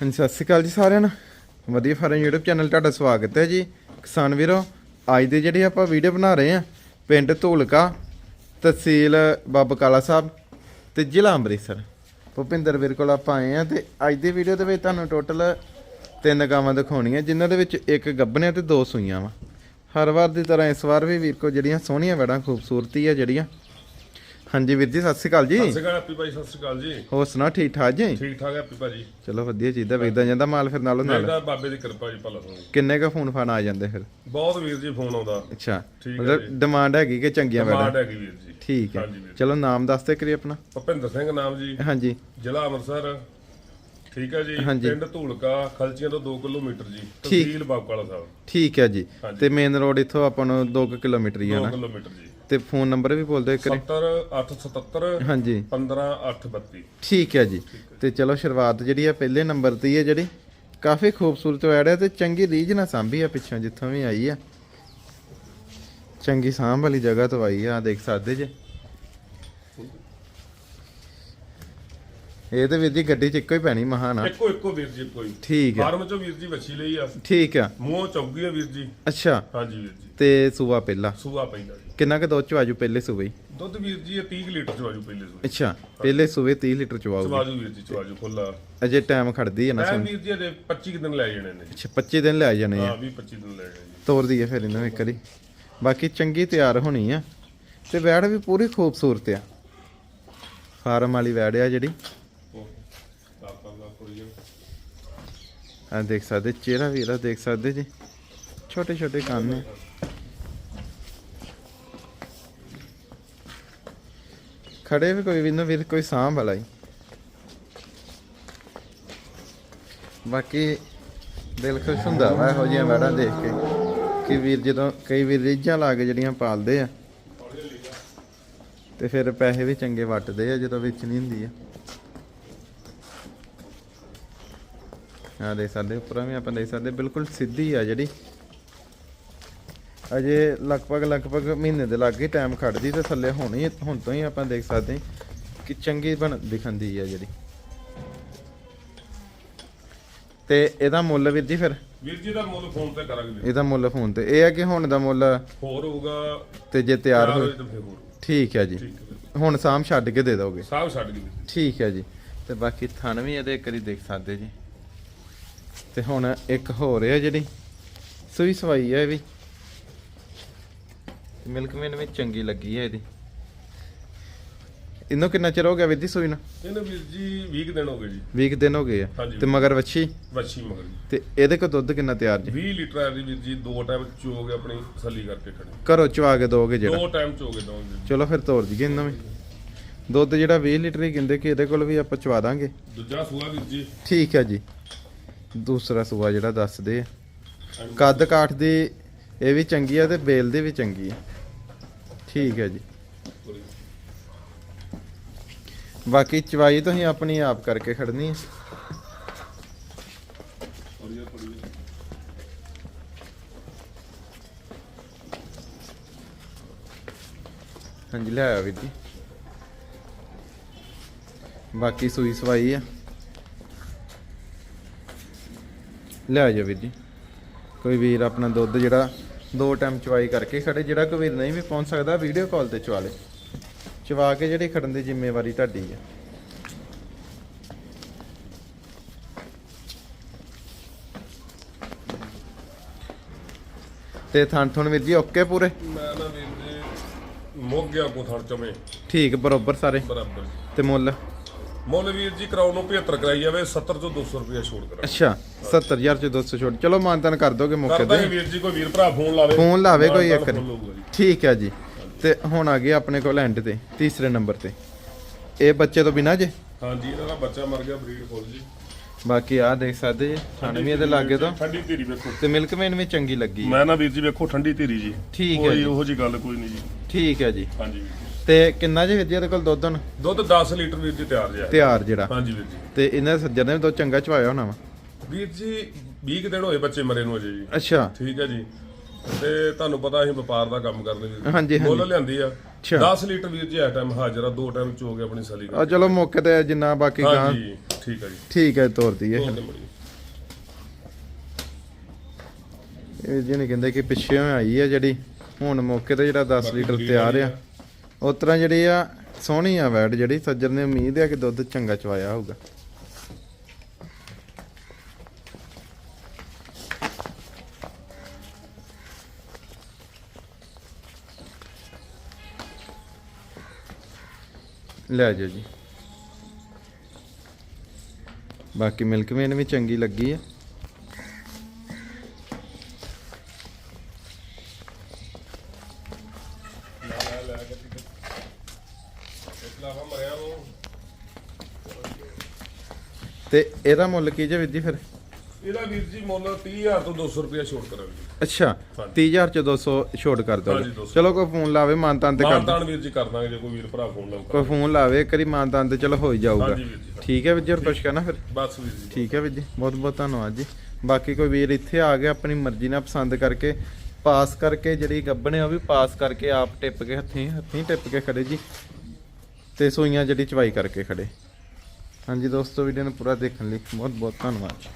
ਹਾਂਜੀ, ਸਤਿ ਸ਼੍ਰੀ ਅਕਾਲ ਜੀ ਸਾਰਿਆਂ ਨੂੰ। ਵਧੀਆ ਫਾਰਮ YouTube ਚੈਨਲ ਤੁਹਾਡਾ ਸਵਾਗਤ ਹੈ ਜੀ। ਕਿਸਾਨ ਵੀਰੋ, ਅੱਜ ਦੇ ਜਿਹੜੇ ਆਪਾਂ ਵੀਡੀਓ ਬਣਾ ਰਹੇ ਆ ਪਿੰਡ ਧੂਲਕਾ, ਤਹਿਸੀਲ ਬਾਬ ਕਾਲਾ ਸਾਹਿਬ ਤੇ ਜ਼ਿਲ੍ਹਾ ਅੰਮ੍ਰਿਤਸਰ। ਭੁਪਿੰਦਰ ਵੀਰ ਕੋਲ ਆਪਾਂ ਆਏ ਆ ਤੇ ਅੱਜ ਦੀ ਵੀਡੀਓ ਦੇ ਵਿੱਚ ਤੁਹਾਨੂੰ ਟੋਟਲ ਤਿੰਨ ਗਾਵਾਂ ਦਿਖਾਉਣੀਆਂ, ਜਿਨ੍ਹਾਂ ਦੇ ਵਿੱਚ ਇੱਕ ਗੱਭਣ ਤੇ ਦੋ ਸੂਈਆਂ ਵਾ। ਹਰ ਵਾਰ ਦੀ ਤਰ੍ਹਾਂ ਇਸ ਵਾਰ ਵੀ ਵੀਰ ਕੋ ਜਿਹੜੀਆਂ ਸੋਹਣੀਆਂ ਵੜਾਂ, ਖੂਬਸੂਰਤੀ ਆ ਜਿਹੜੀਆਂ ਹਾਂਜੀ ਵੀਰ ਜੀ ਸਤਿ ਸ਼੍ਰੀ ਅਕਾਲ ਜੀ। ਸਤਿ ਸ਼੍ਰੀ ਅਕਾਲ ਹੈਪੀ ਭਾਈ ਸਤਿ ਸ਼੍ਰੀ ਅਕਾਲ ਜੀ। ਹੋਰ ਸੁਣਾ ਠੀਕ ਠਾਕ ਜੀ? ਠੀਕ ਠਾਕ ਹੈਪੀ ਭਾਜੀ। ਚਲੋ ਵਧੀਆ ਚੀਜ਼ਾਂ ਵੇਚਦਾ ਜਾਂਦਾ ਮਾਲ ਫਿਰ ਨਾਲੋਂ ਨਾਲ। ਮੇਰਾ ਬਾਬੇ ਦੀ ਕਿਰਪਾ ਜੀ ਭਲਾ ਤੁਹਾਨੂੰ ਕਿੰਨੇ ਕ ਫੋਨ ਫਾਨ ਆ ਜਾਂਦੇ ਫਿਰ? ਬਹੁਤ ਵੀਰ ਜੀ ਫੋਨ ਆਉਂਦਾ। ਅੱਛਾ ਹੈ ਮਤਲਬ ਡਿਮਾਂਡ ਹੈਗੀ ਕਿ ਚੰਗੀਆਂ ਡਿਮਾਂਡ ਵੈਡਾਂ ਹੈਗੀ ਵੀਰ ਜੀ। ਠੀਕ ਹੈ। ਚਲੋ ਨਾਮ ਦੱਸ ਤੇ ਕਰੀ ਆਪਣਾ। ਭੁਪਿੰਦਰ ਸਿੰਘ ਨਾਮ ਜੀ। ਹਾਂਜੀ। ਜ਼ਿਲ੍ਹਾ ਅੰਮ੍ਰਿਤਸਰ। ਠੀਕ ਹੈ ਜੀ। ਪਿੰਡ ਧੂਲਕਾ ਖਲਚੀਆਂ ਤੋਂ 2 ਕਿਲੋਮੀਟਰ ਜੀ। ਤਹਿਸੀਲ ਬਾਬਕਾਲਾ ਸਾਹਿਬ। ਠੀਕ ਹੈ ਜੀ। ਤੇ ਮੇਨ ਰੋਡ ਇੱਥੋਂ ਆਪਾਂ ਨੂੰ 2 ਕਿਲੋਮੀਟਰ ਹੀ ਆ 2 ਨਾ? ਕਿਲੋਮੀਟਰ ਜੀ। ਤੇ ਫੋਨ ਨੰਬਰ ਵੀ ਬੋਲ ਦਿਓ ਕਰੀ 70 877 ਹਾਂਜੀ। 15 832 ਠੀਕ ਹੈ ਜੀ। ਤੇ ਚਲੋ ਸ਼ੁਰੂਆਤ ਜਿਹੜੀ ਆ ਪਹਿਲੇ ਨੰਬਰ ਤੇ ਹੀ ਹੈ ਜਿਹੜੀ। ਕਾਫੀ ਖੂਬਸੂਰਤ ਐਡ ਹੈ ਤੇ ਚੰਗੀ ਰੀਝ ਨਾਲ ਸਾਂਭੀ ਆ ਪਿੱਛੋਂ ਜਿੱਥੋਂ ਵੀ ਆਈ ਆ। ਚੰਗੀ ਸਾਂਭ ਵਾਲੀ ਜਗ੍ਹਾ ਤੋਂ ਆਈ ਆ ਦੇਖ ਸਕਦੇ ਜੇ। ਇਹ ਤੇ ਵੀਰ ਜੀ ਗੱਡੀ 'ਚ ਇੱਕੋ ਹੀ ਪੈਣੀ ਮਹਾਨਾ ਇੱਕੋ ਇੱਕੋ ਵੀਰ ਜੀ ਕੋਈ ਠੀਕ ਹੈ ਫਾਰਮ ਚੋਂ ਵੀਰ ਜੀ ਵੱਛੀ ਲਈ ਆ। ਠੀਕ ਆ। ਮੂੰਹ ਚੌਗੀ ਆ ਵੀਰ ਜੀ। ਅੱਛਾ। ਹਾਂਜੀ ਵੀਰ ਜੀ। ਤੇ ਸੂਆ ਪਹਿਲਾ। ਸੂਆ ਪੈਂਦਾ ਜੀ। ਕਿੰਨਾ ਕੁ ਦੁੱਧ ਚਵਾਜੂ ਪਹਿਲੇ ਹੀ? ਦੁੱਧ ਵੀਰ ਜੀ ਇਹ 30 ਲੀਟਰ ਚਵਾਜੂ ਪਹਿਲੇ ਸੂਏ ਅੱਛਾ ਪਹਿਲੇ ਸੂਬੇ 30 ਲੀਟਰ ਚਵਾਉਗੀ ਚਵਾਜੂ ਵੀਰ ਜੀ ਚਵਾਜੂ ਖੁੱਲਾ ਅਜੇ ਟਾਈਮ ਖੜਦੀ ਹੈ ਨਾ ਮੈਂ ਸੁਣ ਵੀਰ ਜੀ ਅਜੇ 25 ਕੁ ਦਿਨ ਲੈ ਜਾਣੇ ਨੇ। ਅੱਛਾ 25 ਦਿਨ ਲੈ ਜਾਣੇ ਆ। ਹਾਂ 20 25 ਦਿਨ ਲੈ ਜਾਣੇ ਜੀ ਤੋਰ ਦਈਏ ਫਿਰ ਇਹਨਾਂ ਨੂੰ ਇੱਕ ਵਾਰੀ। ਬਾਕੀ ਚੰਗੀ ਤਿਆਰ ਹੋਣੀ ਆ। ਤੇ ਵੈੜ ਵੀ ਪੂਰੀ ਖੂਬਸੂਰਤ ਆ। ਫਾਰਮ ਵਾਲੀ ਵੈੜ ਆ ਜਿਹੜੀ ਆਪਾਂ ਦਾ ਕੋਈ ਆ ਦੇਖ ਸਕਦੇ, ਚਿਹਰਾ ਵੀ ਇਹਦਾ ਦੇਖ ਸਕਦੇ ਜੀ। ਛੋਟੇ ਛੋਟੇ ਕੰਨ ਨੇ ਖੜੇ ਵੀ ਕੋਈ ਵੀ ਵੀਰ ਕੋਈ ਸਾਂਭ ਵਾਲਾ ਹੀ। ਬਾਕੀ ਦਿਲ ਖੁਸ਼ ਹੁੰਦਾ ਵਾ ਇਹੋ ਜਿਹੀਆਂ ਵੈੜਾਂ ਦੇਖ ਕੇ, ਕਿ ਵੀਰ ਜਦੋਂ, ਕਈ ਵੀਰ ਰੀਝਾਂ ਲਾ ਕੇ ਜਿਹੜੀਆਂ ਪਾਲਦੇ ਆ, ਤੇ ਫਿਰ ਪੈਸੇ ਵੀ ਚੰਗੇ ਵੱਟਦੇ ਆ ਜਦੋਂ ਵੇਚਣੀ ਹੁੰਦੀ ਆ। ਆ ਦੇਖ ਸਕਦੇ ਉੱਪਰਾਂ ਵੀ ਆਪਾਂ ਦੇਖ ਸਕਦੇ ਬਿਲਕੁਲ ਸਿੱਧੀ ਆ ਜਿਹੜੀ। ਅਜੇ ਲਗਭਗ ਲਗਭਗ ਮਹੀਨੇ ਦੇ ਲਾਗੇ ਟਾਈਮ ਖੜਦੀ ਤੇ ਥੱਲੇ ਹੋਣੀ ਹੁਣ ਤੋਂ ਹੀ ਆਪਾਂ ਦੇਖ ਸਕਦੇ ਕਿ ਚੰਗੀ ਬਣ ਦਿਖੰਦੀ ਆ ਜਿਹੜੀ। ਤੇ ਇਹਦਾ ਮੁੱਲ ਵੀਰ ਜੀ ਫਿਰ? ਵੀਰ ਜੀ ਦਾ ਮੁੱਲ ਫੋਨ ਤੇ ਕਰਾਂਗੇ। ਵੀਰ। ਇਹਦਾ ਮੁੱਲ ਫੋਨ ਤੇ। ਇਹ ਆ ਕਿ ਹੁਣ ਦਾ ਮੁੱਲ? ਹੋਰ ਹੋਊਗਾ ਤੇ ਜੇ ਤਿਆਰ ਹੋਏ ਠੀਕ ਹੈ ਜੀ। ਵੀਰ। ਹੁਣ ਸ਼ਾਮ ਛੱਡ ਕੇ ਦੇ ਦੋਗੇ? ਸਾਹ ਛੱਡ ਵੀਰ ਜੀ। ਠੀਕ ਹੈ ਜੀ। ਤੇ ਬਾਕੀ ਥਣ ਵੀ ਇਹਦੇ ਕਰੀ ਦੇਖ ਸਕਦੇ ਜੀ। ਤੇ ਹੁਣ ਇੱਕ ਹੋ ਰਿਹਾ ਜਿਹੜੀ। ਸੂਈ ਸਵਾਈ ਹੈ ਇਹ ਵੀ ਮਿਲਕ ਮੈਨ ਵੀ ਚੰਗੀ ਲੱਗੀ ਹੈ ਇਹਦੀ। ਇਹਨੂੰ ਕਿੰਨਾ ਚਿਰ ਹੋ ਗਿਆ ਵਿਧੀ ਸੂਈ ਨੂੰ? ਇਹਨੂੰ ਵੀਰ ਜੀ 20 ਕੁ ਦਿਨ ਹੋ ਗਏ ਜੀ। 20 ਕੁ ਦਿਨ ਹੋ ਗਏ ਆ। ਹਾਂਜੀ। ਤੇ ਮਗਰ ਵੱਛੀ? ਵੱਛੀ ਮਗਰ ਜੀ। ਤੇ ਇਹਦੇ ਕੋ ਦੁੱਧ ਕਿੰਨਾ ਤਿਆਰ ਜੀ? 20 ਲੀਟਰ ਆ ਦੀ ਵੀਰ ਜੀ ਦੋ ਟਾਈਮ ਚੋਗੇ ਆਪਣੀ ਤਸੱਲੀ ਕਰਕੇ ਖੜੇ। ਘਰੋਂ ਚਵਾ ਕੇ ਦੋਗੇ ਜਿਹੜਾ? ਦੋ ਟਾਈਮ ਚੋਗੇ ਦੋ ਜੀ। ਚਲੋ ਫਿਰ ਤੋਰ ਜੀਏ ਇਹਨਾਂ ਵੀ। ਦੁੱਧ ਜਿਹੜਾ 20 ਲੀਟਰ ਹੀ ਕਹਿੰਦੇ ਕਿ ਇਹਦੇ ਕੋਲ ਵੀ ਆਪਾਂ ਚਵਾ ਦਾਂਗੇ। ਦੂਜਾ ਸੂਆ ਵੀਰ ਜੀ। ਠੀਕ ਹੈ ਜੀ। ਦੂਸਰਾ ਸੂਆ ਜਿਹੜਾ ਦੱਸਦੇ ਆ। ਕੱਦ ਕਾਠ ਦੀ ਇਹ ਵੀ ਚੰਗੀ ਆ ਤੇ ਬੇਲ ਦੀ ਵੀ ਚੰਗੀ ਆ। ਠੀਕ ਹੈ ਜੀ। ਬਾਕੀ ਚਵਾਈ ਤੁਸੀਂ ਆਪਣੀ ਆਪ ਕਰਕੇ ਖੜਨੀ ਹੈ ਹਾਂਜੀ, ਲੈ ਆਇਆ ਵੀਰ ਜੀ। ਬਾਕੀ ਸੂਈ ਸਵਾਈ ਆ। ਲੈ ਜਾ ਵੀਰ ਜੀ। ਕੋਈ ਵੀਰ ਆਪਣਾ ਦੁੱਧ ਜਿਹੜਾ ਦੋ ਟਾਈਮ ਚਵਾਈ ਕਰਕੇ ਖੜੇ ਜਿਹੜਾ ਕੋਈ ਵੀਰ ਨਹੀਂ ਵੀ ਪਹੁੰਚ ਸਕਦਾ ਵੀਡੀਓ ਕਾਲ ਤੇ ਚਵਾ ਲੇ। ਚਵਾ ਕੇ ਜਿਹੜੀ ਖੜਨ ਦੀ ਜ਼ਿੰਮੇਵਾਰੀ ਤੁਹਾਡੀ ਹੈ ਤੇ ਥਣ ਥਣ ਵੀਰ ਜੀ ਓਕੇ ਪੂਰੇ? ਮੈਂ ਨਾ ਵੀਰ ਜੀ ਮੁੱਕ ਗਿਆ ਕੋ ਥੜ ਚਵੇਂ ਠੀਕ ਬਰੋਬਰ ਸਾਰੇ। ਬਰਾਬਰ। ਤੇ ਮੁੱਲ? ਮੁੱਲ ਵੀਰ ਜੀ ਕਰਾਉਣ ਨੂੰ 75 ਕਰਾਈ ਜਾਵੇ 70 ਤੋਂ 200 ਰੁਪਏ ਛੋੜ ਕਰਾਂ ਅੱਛਾ 70000 ਚ 200 ਛੋਟ। ਚਲੋ ਮਾਨਤਨ ਕਰ ਦੋਗੇ ਮੌਕੇ ਕਰਦਾ ਤੇ। ਵੀਰ ਜੀ ਕੋਈ ਵੀਰ ਭਰਾ ਫੋਨ ਲਾਵੇ। ਫੋਨ ਲਾਵੇ ਕੋਈ ਇੱਕ। ਠੀਕ ਹੈ ਜੀ। ਤੇ ਹੁਣ ਆ ਗਏ ਆਪਣੇ ਕੋਲ ਐਂਡ ਤੇ ਤੀਸਰੇ ਨੰਬਰ ਤੇ। ਇਹ ਬੱਚੇ ਤੋਂ ਬਿਨਾ ਜੇ? ਹਾਂਜੀ ਇਹਨਾਂ ਦਾ ਬੱਚਾ ਮਰ ਗਿਆ ਬਰੀਡ ਫੁੱਲ ਜੀ। ਬਾਕੀ ਆ ਦੇਖ ਸਕਦੇ ਜੀ ਥਣ ਵੀ ਇਹਦੇ ਲਾਗੇ ਤੋਂ। ਠੰਡੀ ਧੀਰੀ ਵੇਖੋ। ਤੇ ਮਿਲਕ ਮੈਨ ਵੀ ਚੰਗੀ ਲੱਗੀ। ਮੈਂ ਨਾ ਵੀਰ ਜੀ ਵੇਖੋ ਠੰਡੀ ਧੀਰੀ ਜੀ। ਠੀਕ ਹੈ ਕੋਈ ਜੀ। ਉਹੋ ਜੀ ਗੱਲ ਕੋਈ ਨਹੀਂ ਜੀ। ਠੀਕ ਹੈ ਜੀ। ਹਾਂਜੀ। ਵੀਰ ਜੀ ਤੇ ਕਿੰਨਾ ਜੇ ਵੀਰ ਜੀ ਇਹਦੇ ਕੋਲ ਦੁੱਧ ਹੁਣ? ਦੁੱਧ 10 ਲੀਟਰ ਵੀਰ ਜੀ ਤਿਆਰ ਜਿਆ ਤਿਆਰ ਜਿਹੜਾ। ਹਾਂਜੀ ਵੀਰ ਜੀ। ਤੇ ਇਹਨਾਂ ਸੱਜਣ ਨੇ ਵੀ ਦੁੱਧ ਚੰਗਾ ਚਵਾਇਆ ਹੋਣਾ ਵਾ? ਵੀਰ ਜੀ 20 ਕੁ ਦਿਨ ਹੋਏ ਬੱਚੇ ਮਰੇ ਨੂੰ ਅਜੇ ਜੀ। ਅੱਛਾ। ਠੀਕ ਹੈ ਜੀ। ਤੇ ਤੁਹਾਨੂੰ ਪਤਾ ਅਸੀਂ ਵਪਾਰ ਦਾ ਕੰਮ ਕਰਦੇ ਵੀਰ ਹਾਂਜੀ, ਹਾਂਜੀ। ਮੁੱਲ ਲਿਆਂਦੀ ਆ। ਅੱਛਾ। 10 ਲੀਟਰ ਵੀਰ ਜੀ ਆ ਟਾਈਮ ਹਾਜ਼ਰ ਆ ਦੋ ਟਾਈਮ ਚੋ ਕੇ ਆਪਣੀ ਸਲੀ ਆ ਚਲੋ ਮੌਕੇ ਤੇ ਜਿੰਨਾ ਬਾਕੀ ਗਾਂ। ਹਾਂਜੀ ਠੀਕ ਆ ਜੀ। ਠੀਕ ਹੈ ਤੋਰਦੀ ਹੈ। ਦੇ ਇਹ ਜਿਹਨੇ ਕਹਿੰਦੇ ਕਿ ਪਿੱਛੇ ਆਈ ਹੈ ਜਿਹੜੀ। ਹੁਣ ਮੌਕੇ ਤੇ ਜਿਹੜਾ 10 ਲੀਟਰ ਤਿਆਰ ਆ। ਉਸ ਤਰ੍ਹਾਂ ਜਿਹੜੀ ਆ ਸੋਹਣੀ ਆ ਵੈਡ ਜਿਹੜੀ ਸੱਜਰ ਨੇ ਉਮੀਦ ਆ ਕਿ ਦੁੱਧ ਚੰਗਾ ਚਵਾਇਆ ਹੋਊਗਾ। ਲੈ ਜਾਓ ਜੀ। ਬਾਕੀ ਮਿਲਕ ਮੇਨ ਵੀ ਚੰਗੀ ਲੱਗੀ ਆ ਲੈ ਲੈ ਕੇ ਮਰਿਆ ਨੂੰ ਤੇ ਇਹਦਾ ਮੁੱਲ ਕੀ ਜੇ ਵੀਰ ਜੀ ਫਿਰ? ਇਹਦਾ ਵੀਰ ਜੀ ਮੁੱਲ 30000 ਤੋਂ 200 ਰੁਪਏ ਛੋਟ ਕਰਾਂਗੇ। ਅੱਛਾ ਹਾਂਜੀ। 30000 ਚ 200 ਛੋਟ ਕਰ ਹਾਂਜੀ, 200 ਚਲੋ ਕੋਈ ਫੋਨ ਲਾਵੇ ਮਾਨਤਾਨ ਤੇ ਕਰ ਦੋ ਮਾਨਤਾਨ ਵੀਰ ਜੀ ਕਰ ਦਾਂਗੇ ਜੇ ਕੋਈ ਵੀਰ ਭਰਾ ਫੋਨ ਲਾਊਗਾ। ਕੋਈ ਫੋਨ ਲਾਵੇ ਕਰੀ ਮਾਨਤਾਨ ਤੇ ਚਲੋ ਹੋ ਹੀ ਜਾਊਗਾ। ਹਾਂਜੀ ਵੀਰ ਜੀ ਠੀਕ ਹੈ ਵੀਰ ਜੀ ਹੋਰ ਕੁਛ ਕਹਿਣਾ ਫਿਰ? ਬਸ ਵੀਰ ਜੀ। ਠੀਕ ਹੈ ਵੀਰ ਜੀ ਬਹੁਤ ਬਹੁਤ ਧੰਨਵਾਦ ਜੀ। ਬਾਕੀ ਕੋਈ ਵੀਰ ਇੱਥੇ ਆ ਗਿਆ ਆਪਣੀ ਮਰਜ਼ੀ ਨਾਲ ਪਸੰਦ ਕਰਕੇ ਪਾਸ ਕਰਕੇ ਜਿਹੜੀ ਗੱਬਣ ਹੈ ਉਹ ਵੀ ਪਾਸ ਕਰਕੇ ਆਪ ਟਿੱਪ ਕੇ ਹੱਥੀਂ ਹੱਥੀਂ ਟਿੱਪ ਕੇ ਖੜੇ ਜੀ। ਤੇ ਸੂਈਆਂ ਜਿਹੜੀ ਚਵਾਈ ਕਰਕੇ ਖੜੇ। ਹਾਂਜੀ ਦੋਸਤੋ ਵੀਡੀਓ ਨੂੰ ਪੂਰਾ ਦੇਖਣ ਲਈ ਬਹੁਤ ਬਹੁਤ ਧੰਨਵਾਦ।